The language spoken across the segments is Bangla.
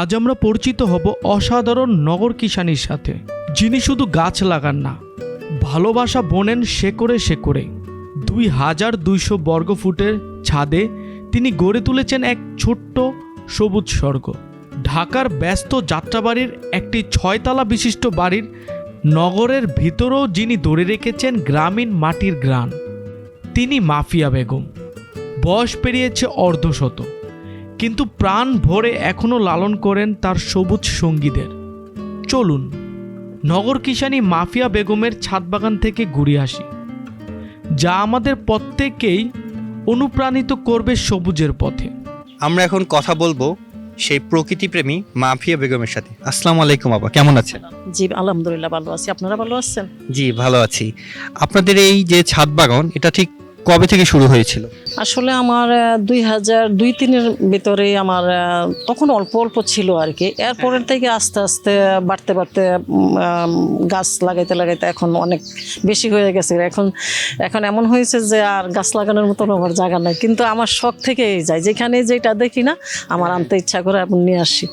আজ আমরা পরিচিত হব অসাধারণ নগর কিষানির সাথে, যিনি শুধু গাছ লাগান না, ভালোবাসা বোনেন শেকড়ে শেকড়ে। দুই হাজার দুইশো বর্গফুটের ছাদে তিনি গড়ে তুলেছেন এক ছোট্ট সবুজ স্বর্গ। ঢাকার ব্যস্ত যাত্রাবাড়ির একটি ছয়তলা বিশিষ্ট বাড়ির নগরের ভিতরেও যিনি ধরে রেখেছেন গ্রামীণ মাটির গ্রান তিনি মাফিয়া বেগম। বয়স পেরিয়েছে অর্ধশত। কিন্তু প্রাণ ভরে এখনও লালন করেন তার সবুজ সঙ্গীদের। চলুন নগর কিষানি মাফিয়া বেগমের ছাদবাগান থেকে ঘুরে আসি যা আমাদের প্রত্যেককেই অনুপ্রাণিত করবে সবুজের পথে। আমরা এখন কথা বলব সেই প্রকৃতিপ্রেমী মাফিয়া বেগমের সাথে। আসসালামু আলাইকুম বাবা কেমন আছেন? জি আলহামদুলিল্লাহ ভালো আছি। আপনারা ভালো আছেন? জি ভালো আছি। আপনাদের এই যে ছাদ বাগান এটা ঠিক কবে থেকে শুরু হয়েছিল? আসলে আমার দুই হাজার দুই তিনের ভিতরে আমার তখন অল্প অল্প ছিল আর কি। এরপরের থেকে আস্তে আস্তে বাড়তে বাড়তে গাছ লাগাইতে লাগাইতে এখন অনেক বেশি হয়ে গেছে। এখন এখন এমন হয়েছে যে আর গাছ লাগানোর মতন আমার জায়গা নাই। কিন্তু আমার শখ থেকেই যায়। যেখানে যেটা দেখি না আমার আনতে ইচ্ছা করে এখন নিয়ে আসি।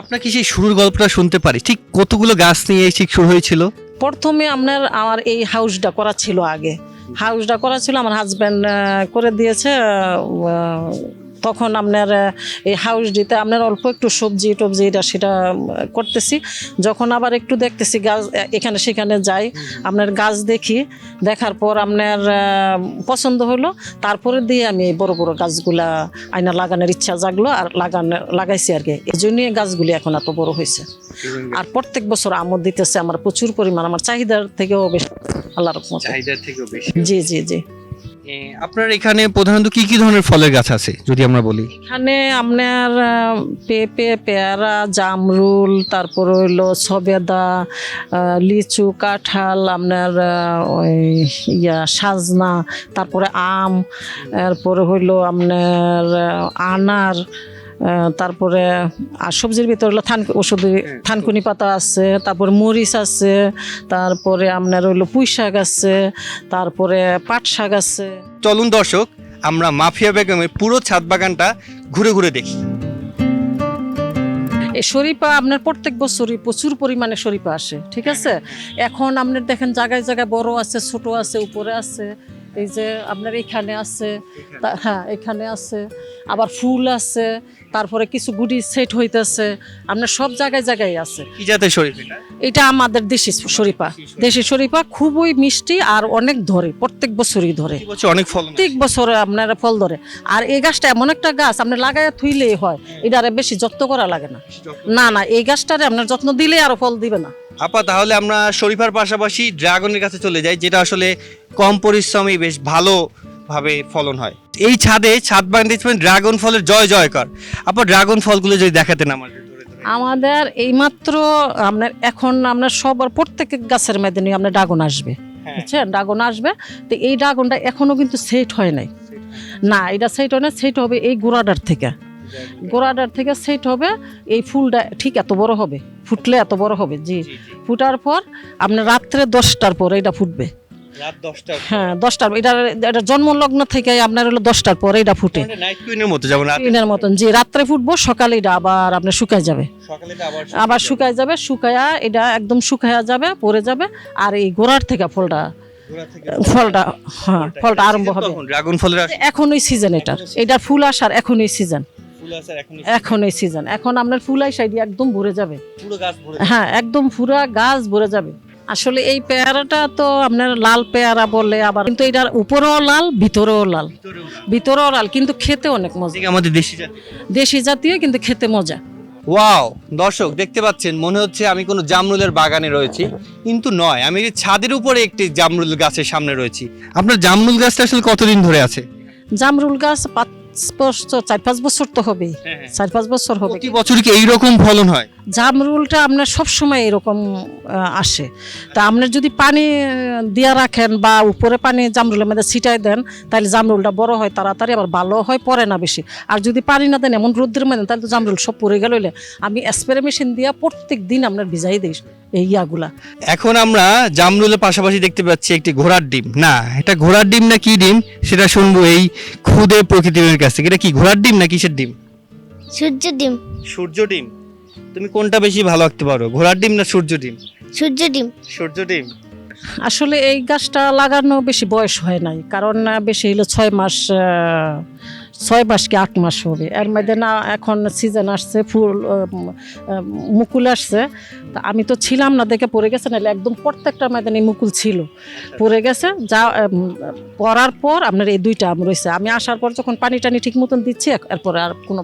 আপনার কি সেই শুরুর গল্পটা শুনতে পারি? ঠিক কতগুলো গাছ নিয়ে ঠিক শুরু হয়েছিল? প্রথমে আপনার আমার এই হাউসটা করা ছিল আগে। হাউসটা করা ছিল, আমার হাজব্যান্ড করে দিয়েছে তখন আপনার এই হাউস দিতে আপনার অল্প একটু সবজি টবজি এটা সেটা করতেছি। যখন আবার একটু দেখতেছি গাছ এখানে সেখানে যাই, আপনার গাছ দেখি, দেখার পর আপনার পছন্দ হলো, তারপরে দিয়ে আমি এই বড় বড় গাছগুলা আয়না লাগানোর ইচ্ছা জাগলো, আর লাগানো, লাগাইছি আর কি। এই জন্যই গাছগুলি এখন এত বড় হয়েছে। আর প্রত্যেক বছর আমদ দিতেছে, আমার প্রচুর পরিমাণ, আমার চাহিদার থেকেও বেশি। আল্লাহ রহমত। চাহিদার থেকেও বেশি। জি জি জি। আপনার এখানে প্রধানত কি কি ধরনের ফলের গাছ আছে যদি আমরা বলি? এখানে আপনার পেঁপে পেয়ারা জামরুল তারপর হইল সবেদা লিচু কাঁঠাল আপনার ওই ইয়া সাজনা তারপরে আম এরপরে হইল আপনার আনার তারপরে আর সবজির ভিতরে হলো থান ওষুধ থানকুনি পাতা আছে তারপর মরিচ আছে তারপরে আপনার হইল পুঁই শাক আছে তারপরে পাট শাক আছে। চলুন দর্শক আমরা মাফিয়া বেগমের পুরো ছাদ বাগানটা ঘুরে ঘুরে দেখি। এই শরীফা আপনার প্রত্যেক বছরই প্রচুর পরিমাণে শরীফা আসে ঠিক আছে? এখন আপনার দেখেন জায়গায় জায়গায় বড় আছে ছোট আছে উপরে আছে। এই যে আপনার এখানে আছে হ্যাঁ এখানে আছে আবার ফুল আছে তারপরে কিছু গুডি সেট হইতেছে আপনার সব জায়গায় জায়গায় আছে। কি জাতের শরীফ এটা? আমাদের দেশি শরীফা। দেশি শরীফা। খুবই মিষ্টি আর অনেক ধরে প্রত্যেক বছরই ধরে। অনেক ফল প্রত্যেক বছরে আপনার ফল ধরে। আর এই গাছটা এমন একটা গাছ আপনি লাগাইয়া থুইলেই হয়। এটা আর বেশি যত্ন করা লাগে না। না না এই গাছটারে আপনার যত্ন দিলে আরও ফল দিবে না। আপা তাহলে আমরা শরীফার পাশাপাশি ড্রাগনের কাছে চলে যাই যেটা আসলে কম পরিশ্রমে বেশ ভালো ভাবে ফলন হয়। এই ছাদে ছাদ বাগান বানিয়েছেন ড্রাগন ফলের জয় জয়কর। আপা ড্রাগন ফলগুলো যদি দেখাতেন আমাদের। আমাদের এইমাত্র আপনার এখন আপনার সবার প্রত্যেক গাছের মেদিনী আপনার ড্রাগন আসবে। হ্যাঁ। বুঝছেন? ড্রাগন আসবে। তো এই ড্রাগনটা এখনও কিন্তু সেট হয় নাই। না এটা সেট হয় না সেট হবে এই গোড়াটার থেকে। গোড়াটার থেকে সেট হবে এই ফুলটা ঠিক এত বড় হবে। ফুটলে এত বড় হবে। জি ফুটার পর আপনার রাত্রে দশটার পর এটা ফুটবে। হ্যাঁ দশটার এটা এটা জন্মলগ্ন থেকে আপনার হলো দশটার পরে এটা ফুটে। কুইনের দিনের মতন। যে রাত্রে ফুটবো সকালে এটা আবার আপনার শুকায় যাবে। আবার শুকায় যাবে। শুকায়া এটা একদম শুকায়া যাবে পড়ে যাবে। আর এই গোড়ার থেকে ফলটা ফলটা। হ্যাঁ ফলটা আরম্ভ হবে। ড্রাগন ফলের এখনই সিজন এটার এটার ফুল আসার এখনই সিজন এখনই এখনই সিজন এখন আপনার ফুল একদম ভরে যাবে। পুরো গাছ ভরে হ্যাঁ একদম পুরা গাছ ভরে যাবে। আসলে এই পেয়ারাটা তো আপনার লাল পেয়ারা বলে আবার কিন্তু এটার উপরেও লাল ভিতরেও লাল। ভিতরেও লাল। কিন্তু খেতে অনেক মজা। আমাদের দেশি দেশি জাতীয় কিন্তু খেতে মজা। ওয়াও দর্শক দেখতে পাচ্ছেন মনে হচ্ছে আমি কোনো জামরুলের বাগানে রয়েছি কিন্তু নয় আমি ছাদের উপরে একটি জামরুল গাছের সামনে রয়েছি। আপনার জামরুল গাছটা আসলে কতদিন ধরে আছে? জামরুল গাছ বছর চার পাঁচ বছর তো হবে চার পাঁচ বছর হবে। প্রতি বছর কি এইরকম ফলন হয়? জামরুলটা আপনার সব সময় এরকম আসে। তা আপনার যদি পানি দিয়া রাখেন বা উপরে পানি জামরুলের মধ্যে ছিটাই দেন তাহলে জামরুলটা বড় হয় তাড়াতাড়ি আবার ভালো হয় পরে না বেশি। আর যদি পানি না দেন এমন রোদ্রের মধ্যে তাহলে তো জামরুল সব পড়ে গেল আমি স্প্রে মেশিন দিয়া প্রত্যেক দিন আপনার ভিজাই দিই। এই ইয়াগুলা। এখন আমরা জামরুলের পাশাপাশি দেখতে পাচ্ছি একটি ঘোড়ার ডিম। না এটা ঘোড়ার ডিম না কি ডিম? সেটা শুনব এই খুদে প্রকৃতির কাছ থেকে। এটা কি ঘোড়ার ডিম না কিসের ডিম? সূর্য ডিম। সূর্য ডিম। তুমি কোনটা বেশি ভালো আঁকতে পারো? ঘোড়ার ডিম না সূর্য ডিম? সূর্য ডিম। সূর্য ডিম। আসলে এই গাছটা লাগানো বেশি বয়স হয় নাই কারণ বেশি হলো ছয় মাস ছয় মাস কি আট মাস হবে। এর মধ্যে না এখন সিজন আসছে, ফুল মুকুল আসছে। তা আমি তো ছিলাম না, দেখে পড়ে গেছে, নাহলে একদম প্রত্যেকটা ময়দানে মুকুল ছিল। পড়ে গেছে, যা পড়ার পর আপনার এই দুইটা আম রয়েছে। আমি আসার পর যখন পানি টানি ঠিক মতন দিচ্ছি, এরপরে আর কোনো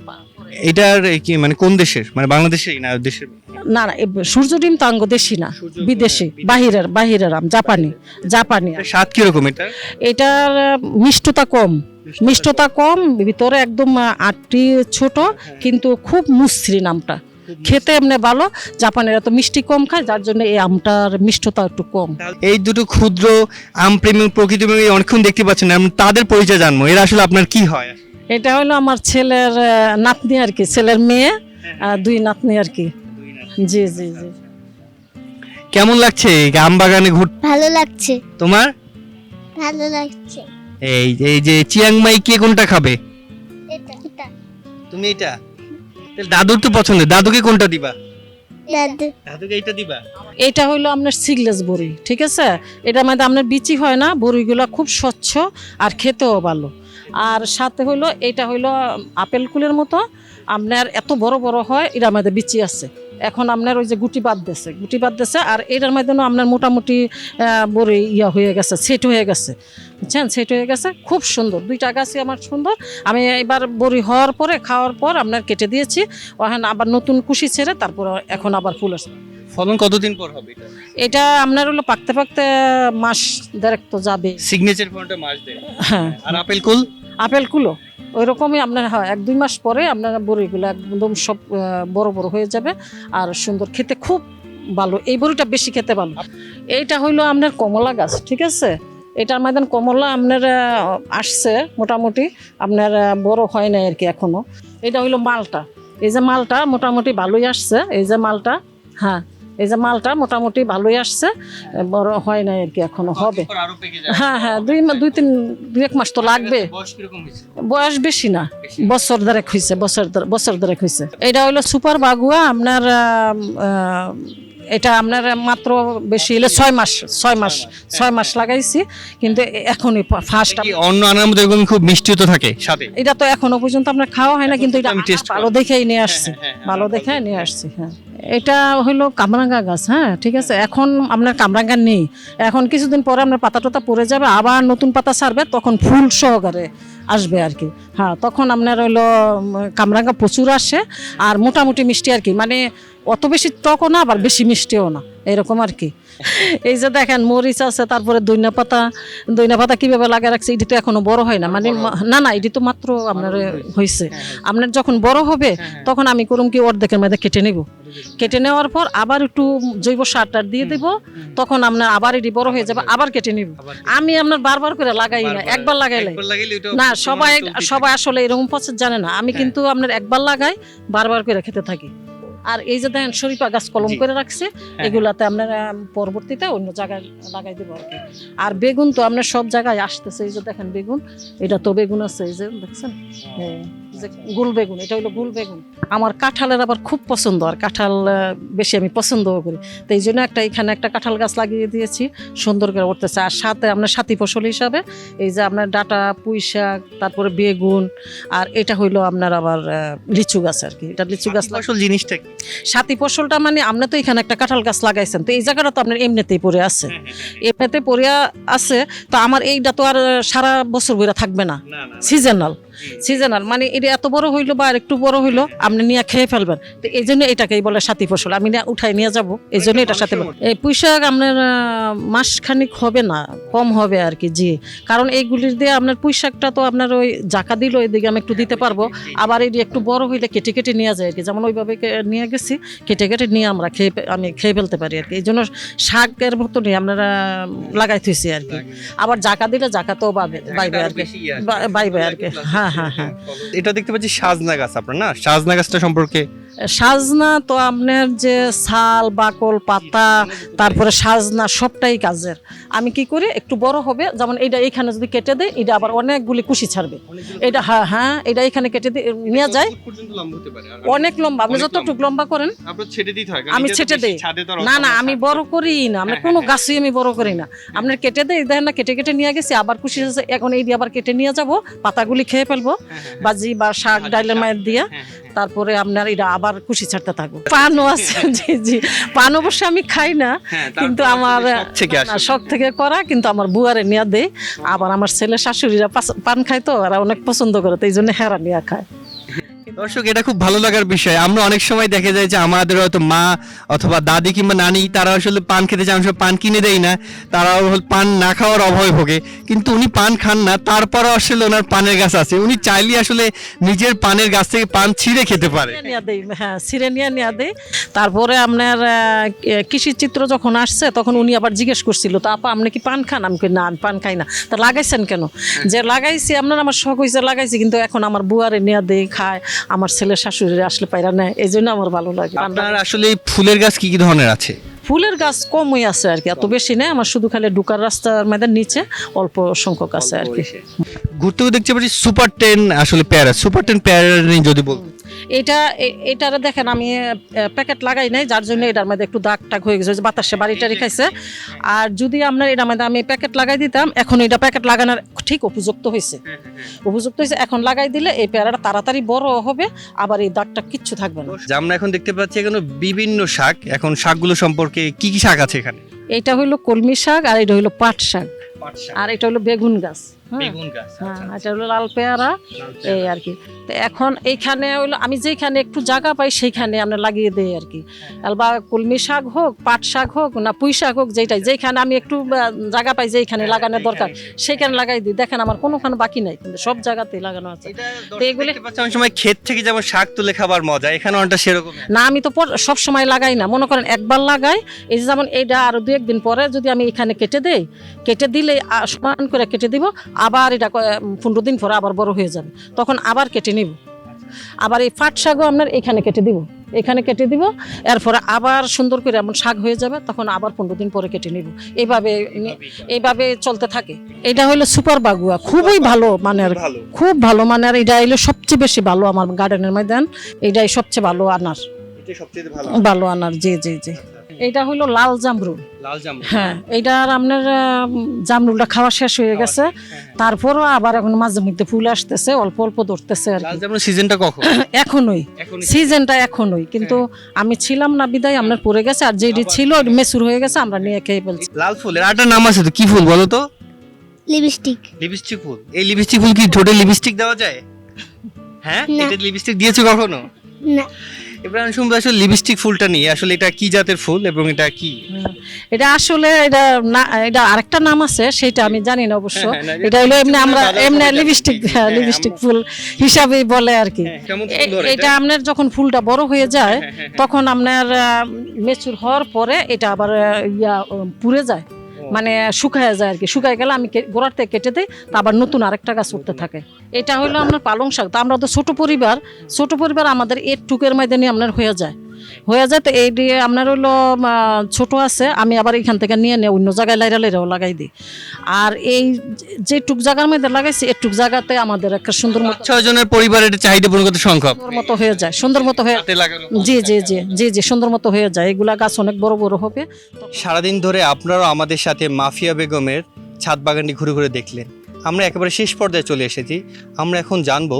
এটার কি মানে কোন দেশের? মানে বাংলাদেশের না দেশের? না না সূর্য ডিম তো আঙ্গ দেশি না বিদেশি। বাহিরের বাহিরের আম জাপানি জাপানি স্বাদ কীরকম এটা এটার মিষ্টতা কম মিষ্টতা কম। ভিতরে একদম আটটি ছোট কিন্তু খুব মসৃণ আমটা। খেতে এমনি ভালো জাপানের এত মিষ্টি কম খায় যার জন্য এই আমটার মিষ্টতা একটু কম। এই দুটো ক্ষুদ্র আম প্রেমী প্রকৃতি প্রেমী অনেকক্ষণ দেখতে পাচ্ছেন তাদের পরিচয় জানব এরা আসলে আপনার কি হয়? এটা হলো আমার ছেলের নাতনি আর কি ছেলের মেয়ে আর দুই নাতনি আর কি। জি জি জি। কেমন লাগছে এই আম বাগানে ঘুর ভালো লাগছে। তোমার? ভালো লাগছে। এই যে এই যে চিয়াংমাই কে কোনটা খাবে? এটা এটা। তুমি এটা? তাহলে দাদুর তো পছন্দ দাদুকে কোনটা দিবা? দাদু দাদুকে এইটা দিবা? এটা হলো আপনার সিগলেস বড়ি ঠিক আছে? এটা মানে আপনার বিচি হয় না বড়িগুলো খুব স্বচ্ছ আর খেতেও ভালো। আর সাথে হইল এটা হইল আপেল কুলের মতো। আপনার এত বড় বড় হয় এটার আমাদের বিচি আছে। এখন আপনার ওই যে গুটি বাদ দিছে গুটি বাদ দিছে আর এটার মাধ্যমে আপনার মোটামুটি বড়ি ইয়া হয়ে গেছে সেট হয়ে গেছে। বুঝছেন? সেট হয়ে গেছে খুব সুন্দর। দুইটা গাছই আমার সুন্দর। আমি এবার বড়ি হওয়ার পরে খাওয়ার পর আপনার কেটে দিয়েছি। ওখানে আবার নতুন কুশি ছেড়ে তারপর এখন আবার ফুল আসছে। ফলন কতদিন পর হবে এটা? এটা আপনার হলো পাকতে পাকতে মাস দেড়েক তো যাবে। সিগনেচার ফলনটা মাস দেয় হ্যাঁ। আর আপেল কুল? আপেল কুলো ওই রকমই আপনার হয়। এক দুই মাস পরে আপনার বড়িগুলো একদম সব বড় বড় হয়ে যাবে আর সুন্দর খেতে খুব ভালো। এই বড়িটা বেশি খেতে ভালো। এইটা হইল আপনার কমলা গাছ, ঠিক আছে? এটার মধ্যে কমলা আপনার আসছে মোটামুটি। আপনার বড় হয় নাই আর কি এখনও। এটা হইল মালটা। এই যে মালটা মোটামুটি ভালোই আসছে। এই যে মালটা হ্যাঁ। এই যে মালটা মোটামুটি ভালোই আসছে বড় হয় নাই আর কি এখনও হবে। হ্যাঁ হ্যাঁ দুই দুই তিন দুই এক মাস তো লাগবে। বয়স বেশি না বছর দেড়েক হয়েছে বছর বছর দেড়েক হয়েছে। এটা হলো সুপার বাগুয়া আপনার এটা আপনার মাত্র বেশি হলে ছয় মাস ছয় মাস ছয় মাস লাগাইছি কিন্তু এখনই ফার্স্ট অন্য আনার মধ্যে এরকম খুব মিষ্টি তো থাকে সাথে এটা তো এখনও পর্যন্ত আপনার খাওয়া হয় না কিন্তু এটা ভালো দেখেই নিয়ে আসছি হ্যাঁ, হ্যাঁ, ভালো দেখে নিয়ে আসছি হ্যাঁ। এটা হলো কামরাঙ্গা গাছ হ্যাঁ ঠিক আছে? এখন আপনার কামরাঙ্গা নেই। এখন কিছুদিন পরে আপনার পাতা টাতা পড়ে যাবে, আবার নতুন পাতা সারবে, তখন ফুল সহকারে আসবে আর কি। হ্যাঁ তখন আপনার হলো কামরাঙ্গা প্রচুর আসে, আর মোটামুটি মিষ্টি আর কি। মানে অত বেশি টকও না আবার বেশি মিষ্টিও না এরকম আর কি। এই যে দেখেন মরিচ আছে তারপরে দইনা পাতা দইনা পাতা কীভাবে লাগে রাখছে এটি তো এখনও বড় হয় না মানে না না এটি তো মাত্র আপনার হয়েছে। আপনার যখন বড় হবে তখন আমি করুম কি অর্ধেকের মধ্যে কেটে নেব। কেটে নেওয়ার পর আবার একটু জৈব সার টার দিয়ে দেব তখন আপনার আবার এটি বড় হয়ে যাবে আবার কেটে নেব। আমি আপনার বারবার করে লাগাই না একবার লাগাইলে। না সবাই সবাই আসলে এরকম পছন্দ জানে না আমি কিন্তু আপনার একবার লাগাই বারবার করে খেতে থাকি। আর এই যে দেখেন শরীফা গাছ কলম করে রাখছে এগুলাতে আপনার পরবর্তীতে অন্য জায়গায় লাগাই দেবো আর কি। আর বেগুন তো আপনার সব জায়গায় আসতেছে এই যে দেখেন বেগুন এটা তো বেগুন আছে এই যে দেখছেন? হ্যাঁ, যে গুল বেগুন এটা হলো গুল বেগুন। আমার কাঁঠালের আবার খুব পছন্দ আর কাঁঠাল বেশি আমি পছন্দও করি। তো এই জন্য একটা এখানে একটা কাঁঠাল গাছ লাগিয়ে দিয়েছি সুন্দর করে উঠতেছে। আর সাথে আপনার সাথী ফসল হিসাবে এই যে আপনার ডাটা পুঁই শাক তারপরে বেগুন আর এটা হইল আপনার আবার লিচু গাছ আর কি। এটা লিচু গাছ আসল জিনিসটা? সাথী ফসলটা মানে আপনি তো এখানে একটা কাঁঠাল গাছ লাগাইছেন তো এই জায়গাটা তো আপনার এমনিতেই পড়ে আছে। এমনিতে পড়ে আছে তো আমার এইটা তো আর সারা বছর বইরা থাকবে না। সিজনাল সিজনাল মানে এটা এত বড় হইল বা আর একটু বড় হইল আপনি নিয়ে খেয়ে ফেলবেন। তো এই জন্য এটাকেই বলে সাথী ফসল। আমি নিয়ে উঠাই নিয়ে যাব এই জন্য এটা সাথে এই পুঁইশাক আপনার মাসখানিক হবে না কম হবে আর কি জি। কারণ এইগুলির দিয়ে আপনার পুঁইশাকটা তো আপনার ওই জাকা দিল এদিকে আমি একটু দিতে পারব। আবার এটি একটু বড় হইলে কেটে কেটে নিয়ে যায় আর কি। যেমন ওইভাবে কে- নিয়ে গেছি কেটে কেটে নিয়ে আমরা খেয়ে আমি খেয়ে ফেলতে পারি আর কি। এই জন্য শাকের মতনই আপনারা লাগাই থুইছি আর কি। আবার জাকা দিলে জাকাতেও পাবে বাইবে আর কি। বাইবে আর কি। হ্যাঁ। হ্যাঁ হ্যাঁ। এটা দেখতে পাচ্ছি সাজনা গাছ আপনার না? সাজনা গাছটা সম্পর্কে সাজনা তো আপনার যে ছাল বাকল পাতা তারপরে সাজনা সবটাই কাজের। আমি কি করি? একটু বড় হবে যেমন এটা এইখানে যদি কেটে দেয় এটা আবার অনেকগুলি কুশি ছাড়বে। এটা হ্যাঁ হ্যাঁ এটা এখানে কেটে দিয়ে নিয়ে যায়। অনেক লম্বা আপনি যতটুকু লম্বা করেন হয় আমি ছেটে দেই। না না আমি বড় করি না আমরা হ্যাঁ, কোনো হ্যাঁ, গাছই আমি বড় করি না। আপনার কেটে দেই দেখেন না কেটে কেটে নিয়ে গেছি আবার কুশি এখন এই দিয়ে আবার কেটে নিয়ে যাব পাতাগুলি খেয়ে ফেলব হ্যাঁ, হ্যাঁ, বাজি বা শাক ডাইলের মায়ের দিয়ে। হ্যাঁ, হ্যাঁ। তারপরে আপনার এটা আবার খুশি ছাড়তে থাকব। পানও আছে জি জি। পান অবশ্য আমি খাই না হ্যাঁ, কিন্তু আমার শখ। শখ থেকে করা কিন্তু আমার বুয়ারে নিয়ে দেয়। আবার আমার ছেলে শাশুড়িরা পান খায় তো ওরা অনেক পছন্দ করে তো এই জন্য হেরা নিয়ে খায়। দর্শক, এটা খুব ভালো লাগার বিষয়। আমরা অনেক সময় দেখা যায় যে আমাদের হয়তো মা অথবা দাদি কিংবা নানি, তারা আসলে পান খেতে চান সব পান কিনে দেয় না। তারা পান না খাওয়ার অভয় ভোগে। কিন্তু উনি পান খান না তারপরে আসলে ওনার পানের গাছ আছে। উনি চাইলে আসলে নিজের পানের গাছ থেকে পান ছিঁড়ে খেতে পারে। হ্যাঁ সিরে নিয়ে নিয়ে দেই। তারপরে আপনার কৃষি চিত্র যখন আসছে, তখন উনি আবার জিজ্ঞেস করছিল, তো আপা, আপনি কি পান খান? আমি না পান খাই না। তা লাগাইছেন কেন? যে লাগাইছি, আপনার আমার শখ হয়েছে লাগাইছি, কিন্তু এখন আমার বুয়ারে নিয়ে দেই, খায়। আমার ছেলে শাশুড়ি আসলে পাইরা নেয় এই জন্য আমার ভালো লাগে। আপনার আসলে ফুলের গাছ কি কি ধরনের আছে? ফুলের গাছ কমই আছে আর কি এত বেশি নেই আমার শুধু খালি ঢুকার রাস্তার মধ্যে নিচে অল্প সংখ্যক আছে আর কি। ঘুরতে দেখতে পাচ্ছি সুপার টেন আসলে প্যারা সুপার টেন পেয়ারা নিয়ে যদি বল এটা এ- এটারে দেখেন আমি প্যাকেট লাগাই নাই যার জন্য এটার মধ্যে একটু দাগ টাগ হয়ে গেছে বাতাসে বাড়িটা রেখাইছে আর যদি আপনার এটার মধ্যে আমি প্যাকেট লাগাই দিতাম এখন এটা প্যাকেট লাগানোর ঠিক উপযুক্ত হয়েছে। উপযুক্ত হয়েছে এখন লাগাই দিলে এই পেয়ারাটা তাড়াতাড়ি বড় হবে আবার এই দাগটা কিচ্ছু থাকবে না। যে আমরা এখন দেখতে পাচ্ছি এখানে বিভিন্ন শাক এখন শাকগুলো সম্পর্কে কি কি শাক আছে এখানে? এটা হইল কলমি শাক আর এটা হইল পাট শাক। আর এটা হলো বেগুন গাছ। হ্যাঁ বেগুন গাছ হ্যাঁ হলো লাল পেয়ারা এই আর কি। তো এখন এইখানে হইল আমি যেখানে একটু জায়গা পাই সেইখানে আমরা লাগিয়ে দেই আর কি। বা কলমি শাক হোক পাট শাক হোক না পুঁই শাক হোক যেটাই যেখানে আমি একটু জায়গা পাই যেখানে লাগানোর দরকার সেইখানে লাগাই দিই। দেখেন আমার কোনোখানে বাকি নাই কিন্তু সব জায়গাতেই লাগানো আছে। তো এগুলি- অনেক সময় ক্ষেত থেকে যেমন শাক তুলে খাবার মজা এখানে অনেকটা সেরকম। না আমি তো সব সময় লাগাই না। মনে করেন একবার লাগাই এই যে যেমন এইটা আরও দু একদিন পরে যদি আমি এখানে কেটে দেই কেটে দিলে সমান করে কেটে দিব আবার এটা পনেরো দিন পরে আবার বড় হয়ে যাবে। তখন আবার কেটে নিব। আবার এই পাট শাকও আপনার এখানে কেটে দিব। এখানে কেটে দিব এরপরে আবার সুন্দর করে এমন শাক হয়ে যাবে তখন আবার পনেরো দিন পরে কেটে নিব। এইভাবে এইভাবে চলতে থাকে। এটা হলো সুপার বাগুয়া। খুবই ভালো মানের। খুব ভালো মানের। এটা হলো সবচেয়ে বেশি ভালো আমার গার্ডেনের ময়দান। এটাই সবচেয়ে ভালো আনার। এটা সবচেয়ে ভালো ভালো আনার জি জি জি। এটা হলো লাল জামরুল। লাল জাম হ্যাঁ এইটার আপনার জামরুলটা খাওয়া শেষ হয়ে গেছে। তারপরও আবার এখন মাঝে মধ্যে ফুল আসতেছে অল্প অল্প ধরতেছে আর লাল কি সিজনটা কখন? এখনই। এখনই সিজনটা এখনই। কিন্তু আমি ছিলাম না বিদায় আপনার পড়ে গেছে আর যেটি ছিল মেসুর হয়ে গেছে আমরা নিয়ে খেয়ে ফেলছি। লাল ফুলের আরেকটা নাম আছে তো কি ফুল বলো তো? লিপস্টিক। লিপস্টিক ফুল। এই লিপস্টিক ফুল কি ঠোঁটে লিপস্টিক দেওয়া যায়? হ্যাঁ? এটা লিপস্টিক দিয়েছ কখনো? না। এবার আমি শুনব আসলে লিপস্টিক ফুলটা নিয়ে। আসলে এটা কি জাতের ফুল এবং এটা কি? এটা আসলে এটা না এটা আরেকটা নাম আছে সেটা আমি জানি না অবশ্য। হ্যাঁ, হ্যাঁ, এটা হলো এমনি আমরা এমনি লিপস্টিক হ্যাঁ, লিপস্টিক ফুল হিসাবেই বলে আর কি। এটা আপনার যখন ফুলটা বড় হয়ে যায় তখন আপনার মেচুর হওয়ার পরে এটা আবার ইয়া পুড়ে যায়। মানে শুকায় যায় আর কি। শুকায় গেলে আমি থেকে কেটে দিই তা আবার নতুন আরেকটা গাছ উঠতে থাকে। এটা হলো আপনার পালং শাক। তা আমরা তো ছোট পরিবার ছোট পরিবার আমাদের এর টুকের ময়দানে আপনার হয়ে যায়। হয়ে যায় তো এই দিয়ে আপনার হলো ছোট আছে আমি আবার এখান থেকে নিয়ে নিয়ে অন্য জায়গায় লাইরা লাইরাও লাগাই দিই। আর এই যে টুক জায়গার মধ্যে লাগাইছি এই টুক জায়গাতে আমাদের একটা সুন্দর মতো ছয় জনের পরিবারের এটা চাহিদা পূরণ করতে সংখ্যক সুন্দর মতো হয়ে যায় সুন্দর মতো হয়ে জি জি জি জি জি সুন্দর মতো হয়ে যায়। এগুলা গাছ অনেক বড় বড় হবে। সারাদিন ধরে আপনারাও আমাদের সাথে মাফিয়া বেগমের ছাদ বাগানটি ঘুরে ঘুরে দেখলেন। আমরা একেবারে শেষ পর্যায়ে চলে এসেছি। আমরা এখন জানব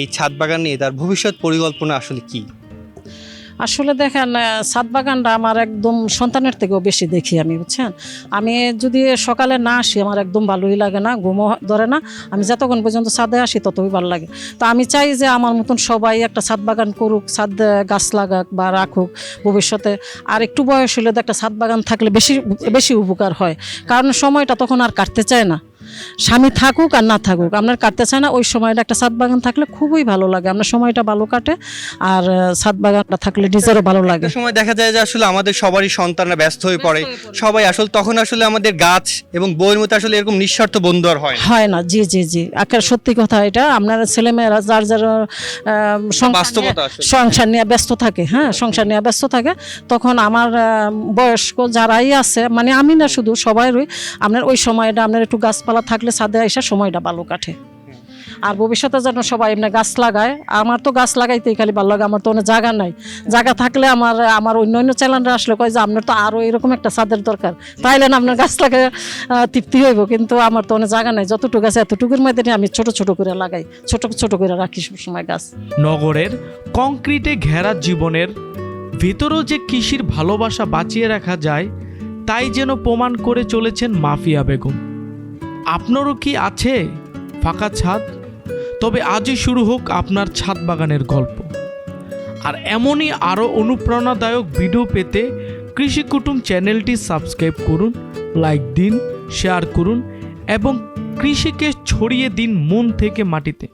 এই ছাদ বাগান নিয়ে তার ভবিষ্যৎ পরিকল্পনা আসলে কি। আসলে দেখেন ছাদ বাগানটা আমার একদম সন্তানের থেকেও বেশি দেখি আমি, বুঝছেন? আমি যদি সকালে না আসি, আমার একদম ভালোই লাগে না, ঘুমও ধরে না। আমি যতক্ষণ পর্যন্ত ছাদে আসি, ততই ভালো লাগে। তো আমি চাই যে আমার মতন সবাই একটা ছাদ বাগান করুক, ছাদ গাছ লাগাক বা রাখুক। ভবিষ্যতে আর একটু বয়স হলে তো একটা ছাদ বাগান থাকলে বেশি বেশি উপকার হয়। কারণ সময়টা তখন আর কাটতে চায় না। স্বামী থাকুক আর না থাকুক আপনার কাটতে চায় না ওই সময়টা একটা ছাদ বাগান থাকলে খুবই ভালো লাগে আপনার সময়টা ভালো কাটে আর ছাদ বাগানটা থাকলে নিজেরও ভালো লাগে। সময় দেখা যায় যে আসলে আমাদের সবারই সন্তানরা ব্যস্ত হয়ে পড়ে সবাই আসলে তখন আসলে আমাদের গাছ এবং বইয়ের মতো আসলে এরকম নিঃস্বার্থ বন্ধু আর হয় না। হয় না জি জি জি একের সত্যি কথা এটা আপনার ছেলেমেয়েরা যার যার সংসার নিয়ে- ব্যস্ত থাকে হ্যাঁ সংসার নিয়ে ব্যস্ত থাকে তখন আমার বয়স্ক যারাই আছে মানে আমি না শুধু সবাইরই আপনার ওই সময়টা আপনার একটু গাছপালা থাকলে ছাদে এসে সময়টা ভালো কাটে। আর ভবিষ্যতে যেন সবাই এমনি গাছ লাগায় আমার তো গাছ লাগাইতেই খালি ভালো লাগে আমার তো অনেক জায়গা নাই। জায়গা থাকলে আমার আমার অন্য অন্য চ্যানেলরা আসলে কয় যে আপনার তো আরও এরকম একটা ছাদের দরকার তাইলে না আপনার গাছ লাগায় তৃপ্তি হইব। কিন্তু আমার তো অনেক জায়গা নাই যতটুকু আছে এতটুকুর মধ্যে নিয়ে আমি ছোট ছোট করে লাগাই ছোট ছোট করে রাখি সবসময় গাছ। নগরের কংক্রিটে ঘেরা জীবনের ভেতরেও যে কৃষির ভালোবাসা বাঁচিয়ে রাখা যায় তাই যেন প্রমাণ করে চলেছেন মাফিয়া বেগম। আপনারও কি আছে ফাঁকা ছাদ? তবে আজই শুরু হোক আপনার ছাদ বাগানের গল্প। আর এমনই আরও অনুপ্রেরণাদায়ক ভিডিও পেতে কৃষি কুটুম চ্যানেলটি সাবস্ক্রাইব করুন, লাইক দিন, শেয়ার করুন এবং কৃষিকে ছড়িয়ে দিন মন থেকে মাটিতে।